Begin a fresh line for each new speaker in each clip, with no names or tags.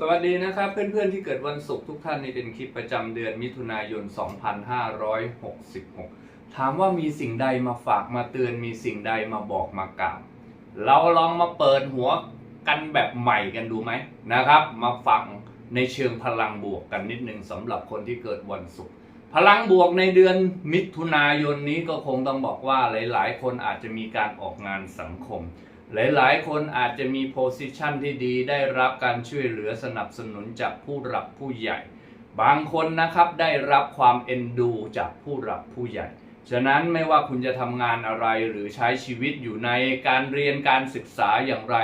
สวัสดีนะครับเพื่อนๆที่เกิดวันศุกร์ทุกท่านนี่เป็นคลิปประจำเดือนมิถุนายน 2566 ถามว่ามีสิ่งใดมาฝากมาเตือนมีสิ่งใดมาบอกมากล่าวเราลองมาเปิดหัวกันแบบใหม่กันดูไหมนะครับ มาฟังในเชิงพลังบวกกันนิดนึงสำหรับคนที่เกิดวันศุกร์พลังบวกในเดือนมิถุนายนนี้ก็คงต้องบอกว่าหลายๆ คนอาจจะมีการออกงานสังคม หลาย ๆ คนอาจจะมีโพสิชันที่ดีได้รับการช่วยเหลือสนับสนุนจากผู้หลักผู้ใหญ่ บางคนนะครับได้รับความเอ็นดูจากผู้หลักผู้ใหญ่ ฉะนั้นไม่ว่าคุณจะทำงานอะไรหรือใช้ชีวิตอยู่ในการเรียนการศึกษาอย่างไร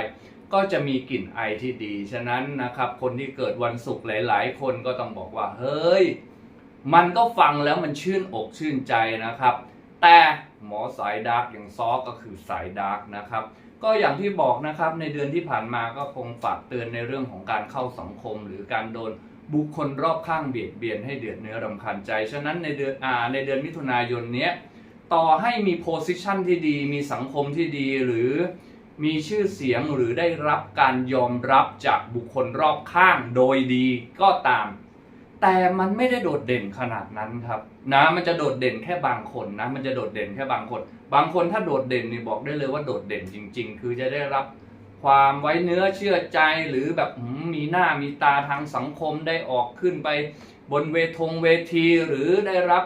ก็จะมีกลิ่นไอที่ดี ฉะนั้นนะครับคนที่เกิดวันศุกร์หลาย ๆ คนก็ต้องบอกว่า เฮ้ย มันก็ฟังแล้วมันชื่นอกชื่นใจนะครับ แต่หมอสายดาร์กอย่างซอก็คือสายดาร์กนะครับ ก็อย่างที่บอกนะครับในเดือนที่ผ่านมาก็คงฝากเตือนในเรื่องของการเข้าสังคม หรือการโดนบุคคลรอบข้างเบียดเบียนให้เดือดเนื้อรำคาญใจ ฉะนั้นในเดือนอ่าในเดือนมิถุนายนเนี้ยต่อให้มีโพสิชันที่ดี มีสังคมที่ดีหรือมีชื่อเสียงหรือได้รับการยอมรับจากบุคคลรอบข้างโดยดีก็ตาม แต่มันไม่ได้โดดเด่นขนาดนั้นครับนะมันจะโดดเด่นแค่บางคนนะ มันจะโดดเด่นแค่บางคน บางคนถ้าโดดเด่นนี่บอกได้เลยว่าโดดเด่นจริง ๆ คือจะได้รับความไว้เนื้อเชื่อใจหรือแบบมมีหน้ามีตาทางสังคมได้ออกขึ้นไป บนเวทงเวทีหรือได้รับ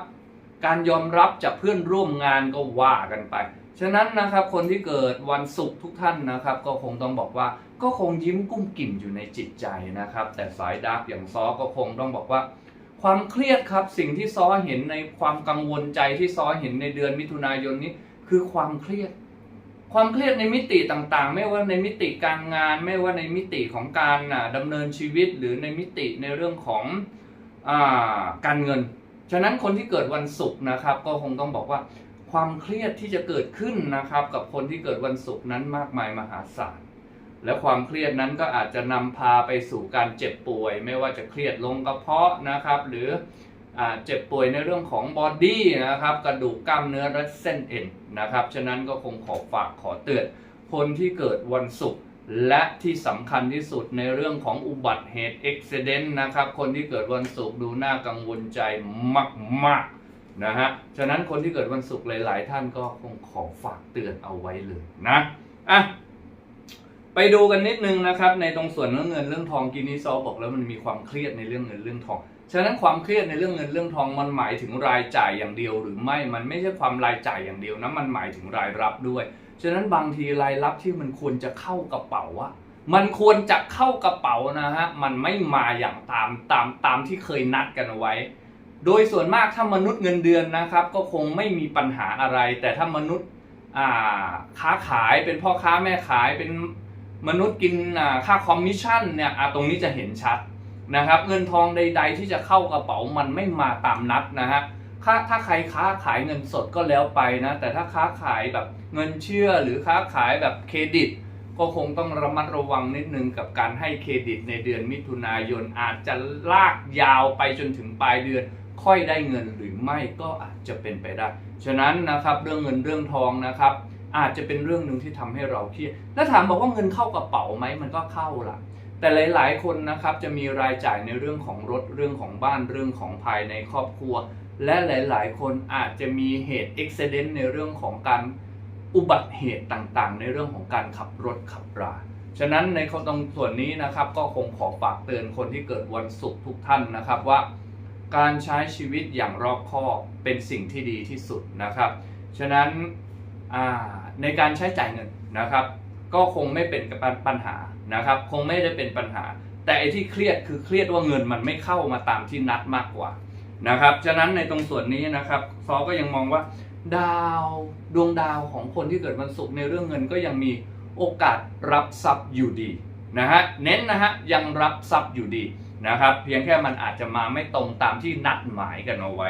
การยอมรับจากเพื่อนร่วมงานก็ว่ากันไป ฉะนั้นนะครับคนที่เกิดวันศุกร์ทุกท่านนะครับ ก็คงต้องบอกว่า ก็คงยิ้มกุ้มกิ่มอยู่ในจิตใจนะครับ แต่สายดาร์กอย่างซอก็คงต้องบอกว่า ความเครียดครับสิ่งที่ซอเห็นในความกังวลใจที่ซอเห็นในเดือนมิถุนายนนี้ คือความเครียด ความเครียดในมิติต่างๆ ไม่ว่าในมิติการงาน ไม่ว่าในมิติของการอ่าดำเนินชีวิต หรือในมิติในเรื่องของอาการเงิน ฉะนั้นคนที่เกิดวันศุกร์นะครับ ก็คงต้องบอกว่าความเครียดที่จะเกิดขึ้นนะครับ กับคนที่เกิดวันศุกร์นั้นมากมายมหาศาล และความเครียดนั้นก็อาจจะนำพาไปสู่การเจ็บป่วย ไม่ว่าจะเครียดลงกระเพาะนะครับ หรือเจ็บป่วยในเรื่องของบอดี้นะครับ กระดูกกล้ามเนื้อและเส้นเอ็นนะครับ ฉะนั้นก็คงขอฝากขอเตือน คนที่เกิดวันศุกร์และที่สำคัญที่สุดในเรื่องของอุบัติเหตุอุบิเหตุนะครับ คนที่เกิดวันศุกร์ดูน่ากังวลใจมากๆนะฮะ ฉะนั้นคนที่เกิดวันศุกร์หลาย ๆ ท่านก็คงขอฝากเตือนเอาไว้เลยนะ อะ ไปดูกันนิดนึงนะครับในตรงส่วนเรื่องเงินเรื่องทองกินนี้ซอบอกแล้วมันมีความเครียดในเรื่องเงินเรื่องทอง ฉะนั้นความเครียดในเรื่องเงินเรื่องทองมันหมายถึงรายจ่ายอย่างเดียวหรือไม่มันไม่ใช่ความรายจ่ายอย่างเดียวนะมันหมายถึงรายรับด้วย ฉะนั้นบางทีรายรับที่มันควรจะเข้ากระเป๋าอะมันควรจะเข้ากระเป๋านะฮะมันไม่มาอย่างตามตามตามที่เคยนัดกันไว้ โดยส่วนมากถ้ามนุษย์เงินเดือนนะครับ ก็คงไม่มีปัญหาอะไร แต่ถ้ามนุษย์ค้าขายเป็นพ่อค้าแม่ขายเป็น มนุษย์กินค่าคอมมิชชั่นเนี่ยตรงนี้จะเห็นชัดนะครับเงินทองใด ๆ ที่จะเข้ากระเป๋ามันไม่มาตามนัดนะฮะถ้าถ้าใครค้าขายเงินสดก็แล้วไปนะแต่ถ้าค้าขายแบบเงินเชื่อหรือค้าขายแบบเครดิต ก็คงต้องระมัดระวังนิดนึงกับการให้เครดิตในเดือนมิถุนายนอาจจะลากยาวไปจนถึงปลายเดือน ค่อยได้เงินหรือไม่ก็อาจจะเป็นไปได้ ฉะนั้นนะครับเรื่องเงินเรื่องทองนะครับ อาจจะเป็นเรื่องหนึ่งที่ทำให้เราเครียดแล้วถามบอกว่าเงินเข้ากระเป๋าไหมมันก็เข้าล่ะ แต่หลาย ๆ คนนะครับจะมีรายจ่ายในเรื่องของรถเรื่องของบ้านเรื่องของภายในครอบครัว และหลาย ๆ คนอาจจะมีเหตุอุบิเหตุในเรื่องของการอุบัติเหตุต่างๆ ในเรื่องของการขับรถขับราฉะนั้นในตรงส่วนนี้นะครับก็คงขอฝากเตือนคนที่เกิดวันศุกร์ทุกท่านนะครับว่า การใช้ชีวิตอย่างรอบคอบเป็นสิ่งที่ดีที่สุดนะครับ ฉะนั้น ในการใช้จ่ายเงินนะครับ ก็คงไม่เป็นปัญหานะครับ คงไม่ได้เป็นปัญหา แต่ไอ้ที่เครียดคือเครียดว่าเงินมันไม่เข้ามาตามที่นัดมากกว่านะครับฉะนั้นในตรงส่วนนี้นะครับซอก็ยังมองว่า ดาวดวงดาวของคนที่เกิดวันศุกร์ในเรื่องเงินก็ยังมีโอกาสรับทรัพย์อยู่ดีนะฮะเน้นนะฮะยังรับทรัพย์อยู่ดีนะครับ เพียงแค่มันอาจจะมาไม่ตรงตามที่นัดหมายกันเอาไว้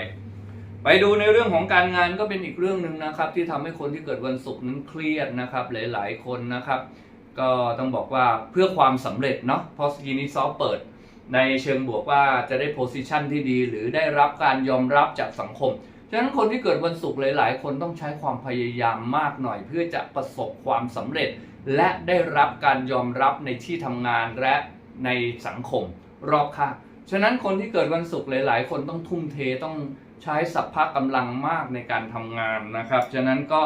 ไปดูในเรื่องของการงานก็เป็นอีกเรื่องหนึ่งนะครับ ที่ทำให้คนที่เกิดวันศุกร์นั้นเครียดนะครับ หลาย ๆ คนนะครับ ก็ต้องบอกว่าเพื่อความสำเร็จเนาะเพราะสกีนี้ซอฟเปิด ในเชิงบวกว่าจะได้โพสิชันที่ดี หรือได้รับการยอมรับจากสังคมฉะนั้นคนที่เกิดวันศุกร์หลาย ๆ คนต้องใช้ความพยายามมากหน่อย เพื่อจะประสบความสำเร็จ และได้รับการยอมรับในที่ทำงานและในสังคมรอบข้างฉะนั้นคนที่เกิดวันศุกร์หลาย ๆ คนต้องทุ่มเทต้อง ใช้สัพพะกำลังมากในการทำงานนะครับ ฉะนั้นก็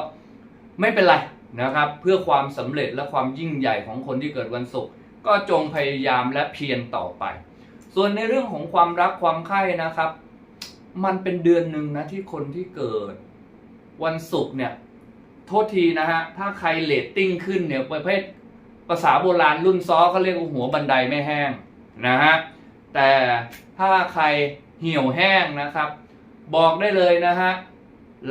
ไม่เป็นไรนะครับ เพื่อความสำเร็จและความยิ่งใหญ่ของคนที่เกิดวันศุกร์ก็จงพยายามและเพียรต่อไป ส่วนในเรื่องของความรักความใคร่นะครับ มันเป็นเดือนหนึ่งนะที่คนที่เกิดวันศุกร์เนี่ยโทษทีนะฮะ ถ้าใครเลตติ้งขึ้นเนี่ยประเภทภาษาโบราณรุ่นซ้อเขาเรียกว่าหัวบันไดไม่แห้งนะฮะ แต่ถ้าใครเหี่ยวแห้งนะครับ บอกได้เลยนะฮะ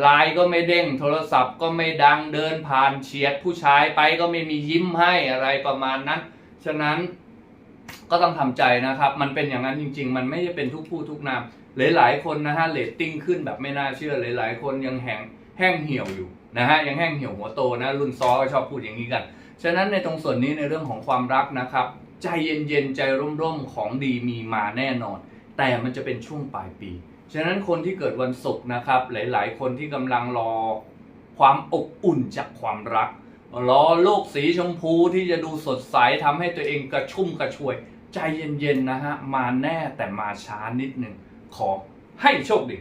ไลน์ก็ไม่เด้งโทรศัพท์ก็ไม่ดังเดินผ่านเฉียดผู้ชายไปก็ไม่มียิ้มให้อะไรประมาณนั้น ฉะนั้นก็ต้องทำใจนะครับ มันเป็นอย่างนั้นจริง ๆ มันไม่ได้เป็นทุกผู้ทุกนามหลายๆคนนะฮะเลตติ้งขึ้นแบบไม่น่าเชื่อหลายๆคนยังแห้งแห้งเหี่ยวอยู่นะฮะยังแห้งเหี่ยวหัวโตนะรุ่นซอก็ชอบพูดอย่างนี้กัน ฉะนั้นในตรงส่วนนี้ในเรื่องของความรักนะครับ ใจเย็นๆใจร่มๆของดีมีมาแน่นอน แต่มันจะเป็นช่วงปลายปี ฉะนั้นคนที่เกิดวันศุกร์นะครับ หลาย ๆ คนที่กำลังรอความอบอุ่นจากความรัก รอโลกสีชมพูที่จะดูสดใสทำให้ตัวเองกระชุ่มกระชวย ใจเย็น ๆ นะฮะ มาแน่แต่มาช้านิดหนึ่งขอให้โชคดี